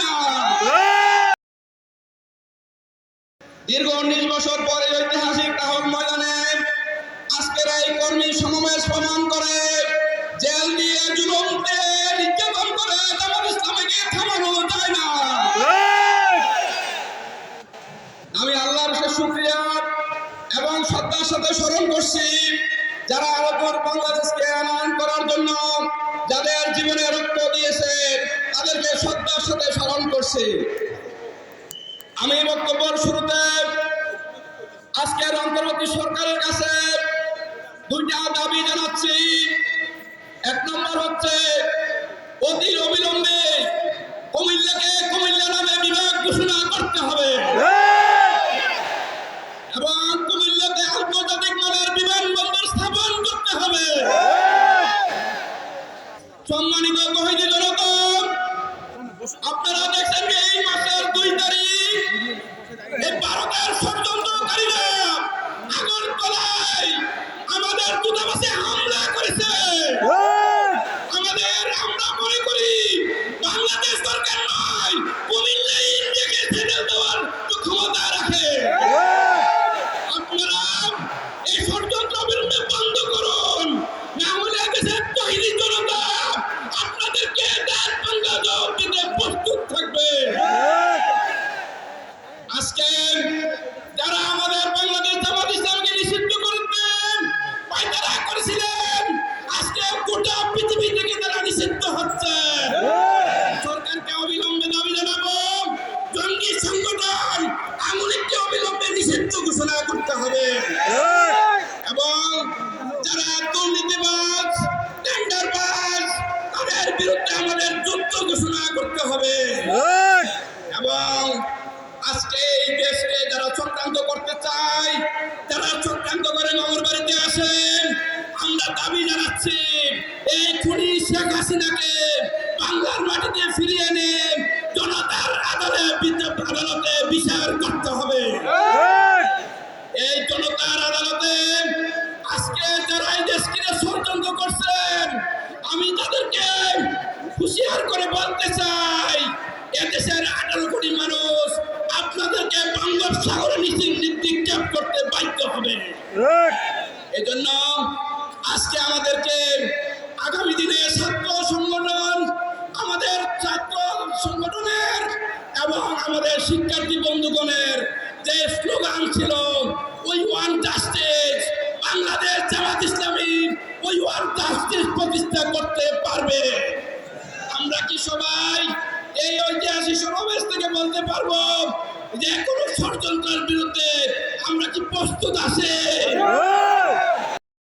না। দীর্ঘ উনিশ বছর পরে ঐতিহাসিক টাহল ময়দানে আজকের এই কর্মী সমাবেশ প্রমাণ করে জেল দিয়ে জুলুমকে নির্যাতন করে জামাত ইসলামীকে থামানো যায় না। আমি আল্লাহর শুক্রিয়া এবং শ্রদ্ধার সাথে স্মরণ করছি, যারা আরবর বাংলাদেশকে আনয়ন করার জন্য যাদের জীবনে রক্ত দিয়েছে, তাদেরকে শ্রদ্ধার সাথে স্মরণ করছে। আমি বক্তব্যের শুরুতে আজকের অন্তর্বর্তী সরকারের কাছে দুইটা দাবি জানাচ্ছি। এক নম্বর হচ্ছে, অতি অবিলম্বে সম্মানিত কহিনী আপনারা দেখছেন এই মাসের দুই তারিখ ভারতের ষড়যন্ত্রকারীরা আমাদের দূতাবাসে হামলা করেছে। আমাদের আমরা মনে করি বাংলাদেশ সরকার নয়, কুমিল্লা ইন্ডিয়াকে ক্ষমতা রাখে। আপনারা আজকে যারা আমাদের বাংলাদেশ জামাত ইসলামকে নিষিদ্ধ করতেন পায়তারা করেছিলেন, আজকে গোটা পৃথিবী থেকে তারা নিষিদ্ধ হচ্ছে। সরকারকে অবিলম্বে দাবি জানাব, জঙ্গি সংগঠন আঙুলিকে অবিলম্বে নিষিদ্ধ ঘোষণা করতে হবে। এবং যারা দুর্নীতিবাজ, টেন্ডারবাজ, তাদের বিরুদ্ধে আমাদের যুদ্ধ ঘোষণা করতে হবে। এই দেশকে যারা চক্রান্ত করতে চায়, যারা চক্রান্ত করে মামুর বাড়িতে আসেন, আমরা দাবি জানাচ্ছি, এই খুনি শেখ হাসিনাকে বাংলার মাটিতে ফিরিয়ে এনে জনতার আদালতে আদালতে বিচার করতে হবে। এই জনতার আদালতে আজকে যারা এই দেশকে ষড়যন্ত্র করছেন, আমি তাদেরকে হুঁশিয়ার করে বলতে চাই এদেশের আঠারো কোটি মানুষ বঙ্গোপসাগরে নিচে নিক্ষেপ করতে বাধ্য হবে। এজন্য আজকে আমাদেরকে আগামী দিনে ছাত্র সংগঠন আমাদের ছাত্র সংগঠনের এবং আমাদের শিক্ষার্থী বন্ধুগণের যে স্লোগান ছিল ওই ওয়ান জাস্টিস বাংলাদেশ জামাত ইসলামী ওই ওয়ান জাস্টিস প্রতিষ্ঠা করতে পারবে। আমরা কি সবাই এই ঐতিহাসিক সমাবেশ থেকে বলতে পারব যে কোনো ষড়যন্ত্রের বিরুদ্ধে আমরা কি প্রস্তুত আছে?